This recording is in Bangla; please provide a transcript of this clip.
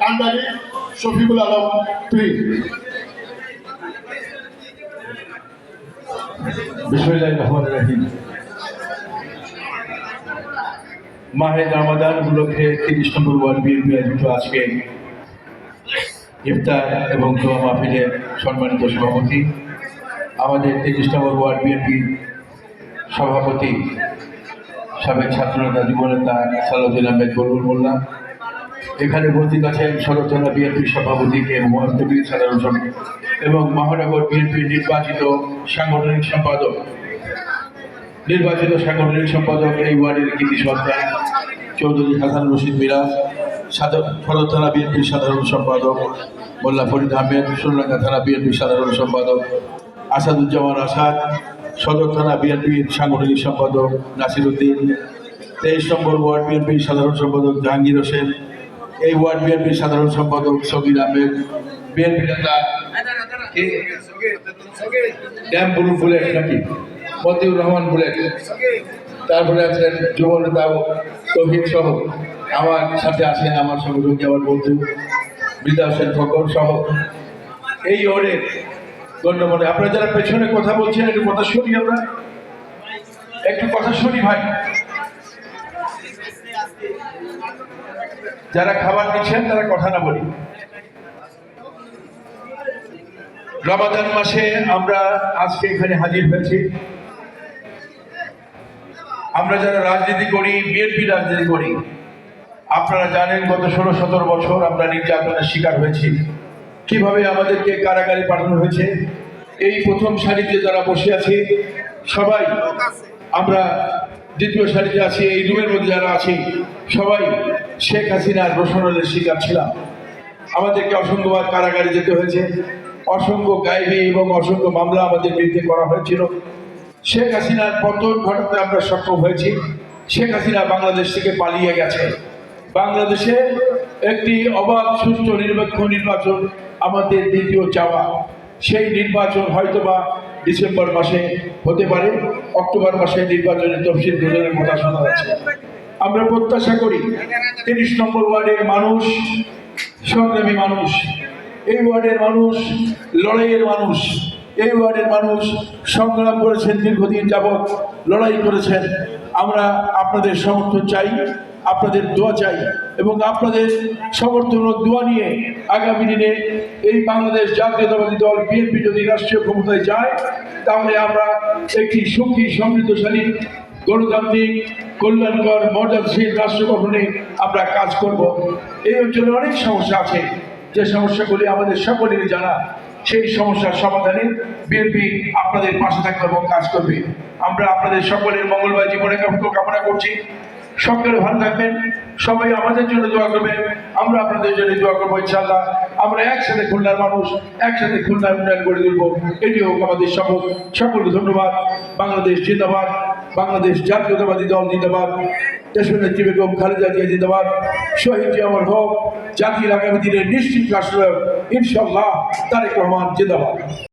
কান্ডারি শফিকুল আলম রামাদান উপলক্ষে তিরিশ নম্বর ওয়ার্ড আজকে ইফতার এবং সম্মানিত সভাপতি, আমাদের তিরিশ নম্বর ওয়ার্ড বিএনপি সভাপতি, সাবেক ছাত্রনেতা, যুবনেতা সালাউদ্দিন আহমেদ বলবুল মোল্লা এখানে উপস্থিত আছেন সরজনা বিএনপি সভাপতি কে মহান্তবীর সাধারণ সম্পাদক এবং মহানগর বিএনপির নির্বাচিত সাংগঠনিক সম্পাদক। নির্বাচিত সাংগঠনিক সম্পাদক এই ওয়ার্ডের কৃতি সরকার চৌধুরী হাসান রশিদ মিরাজ সাধারণ থানা বিএনপির সাধারণ সম্পাদক মোল্লা ফরিদ আহমেদ সোনাঙ্গা থানা বিএনপির সাধারণ সম্পাদক আসাদুজ্জামান আসাদ, সদর থানা বিএনপির সাংগঠনিক সম্পাদক নাসির উদ্দিন, তেইশ নম্বর ওয়ার্ড বিএনপির সাধারণ সম্পাদক জাহাঙ্গীর হোসেন এই ওয়ার্ড বিএনপির সাধারণ সম্পাদক সবির আহমেদ, বিএনপি নেতা কে? বুলেট নাকি? মতিউর রহমান বুলেট। তারপরে আছেন যুব নেতা তৌহিদ সহ। আমার সাথে আছেন আমার সহযোগী, আমার বন্ধু বৃদ্ধা হোসেন ফকর সহ। এই ওরে গণ্যমান্য আপনারা যারা পেছনে কথা বলছেন, একটু কথা শুনি আমরা। একটু কথা শুনি ভাই। যারা খাবার দিচ্ছেন তারা কথা না বলি। রমাদান মাসে আমরা আজকে এখানে হাজির হয়েছি। আমরা যারা রাজনীতি করি, বিএনপি রাজনীতি করি, আপনারা জানেন গত ষোলো সতেরো বছর আমরা নির্যাতনের শিকার হয়েছি। কীভাবে আমাদেরকে কারাগারে পাঠানো হয়েছে? এই প্রথম সারিতে যারা বসে আছে, সবাই আমরা দ্বিতীয় সারিতে আছি, এই রুমের মধ্যে যারা আছি, সবাই শেখ হাসিনার রোশনের শিকার ছিলাম। আমাদেরকে অসংখ্যবার কারাগারে যেতে হয়েছে। অসংখ্য গাইবি এবং অসংখ্য মামলা আমাদের বিরুদ্ধে করা হয়েছিল। শেখ হাসিনার পতন ঘটাতে আমরা সক্ষম হয়েছি। শেখ হাসিনা বাংলাদেশ থেকে পালিয়ে গেছে। বাংলাদেশে একটি অবাধ, সুষ্ঠু, নিরপেক্ষ নির্বাচন আমাদের দ্বিতীয় চাওয়া। সেই নির্বাচন হয়তোবা ডিসেম্বর মাসে হতে পারে, অক্টোবর মাসে নির্বাচনের তফসিল ঘোষণার কথা শোনা যাচ্ছে। আমরা প্রত্যাশা করি তিরিশ নম্বর ওয়ার্ডের মানুষ, সংগ্রামী মানুষ, এই ওয়ার্ডের মানুষ, লড়াইয়ের মানুষ, এই ওয়ার্ডের মানুষ সংগ্রাম করেছেন দীর্ঘদিন যাবৎ, লড়াই করেছেন। আমরা আপনাদের সমর্থন চাই। আপনাদের দোয়া চাই এবং আপনাদের সমর্থন দোয়া নিয়ে আগামী দিনে এই বাংলাদেশ জাতীয়তাবাদী দল, বিএনপি যদি রাষ্ট্রীয় ক্ষমতায় যায়, তাহলে আমরা একটি সুখী সমৃদ্ধশালী, গণতান্ত্রিক, কল্যাণকর, মর্যাদাশীল রাষ্ট্র গঠনে আমরা কাজ করব। এই অঞ্চলে অনেক সমস্যা আছে। যে সমস্যাগুলি আমাদের সকলেরই জানা, সেই সমস্যার সমাধানে বিএনপি আপনাদের পাশে থাকবে এবং কাজ করবে। আমরা আপনাদের সকলের মঙ্গলবার জীবনে কামনা করছি। সকলে ভালো থাকবেন। সবাই আমাদের জন্য দোয়া করবেন। আমরা আপনাদের জন্য দোয়া করব ইনশাল্লাহ আমরা একসাথে খুলনার মানুষ, একসাথে খুলনার উন্নয়ন করে তুলব। এটি হোক আমাদের শপথ সকলকে ধন্যবাদ। বাংলাদেশ জিন্দাবাদ। বাংলাদেশ জাতীয়তাবাদী দল জিন্দাবাদ। দেশের নেত্রী বেগম খালেদা জিয়া জিন্দাবাদ। শহীদ হক। জাতির আগামী দিনের নিশ্চিত রাষ্ট্র ইনশাল্লাহ তারেক রহমান জিন্দাবাদ।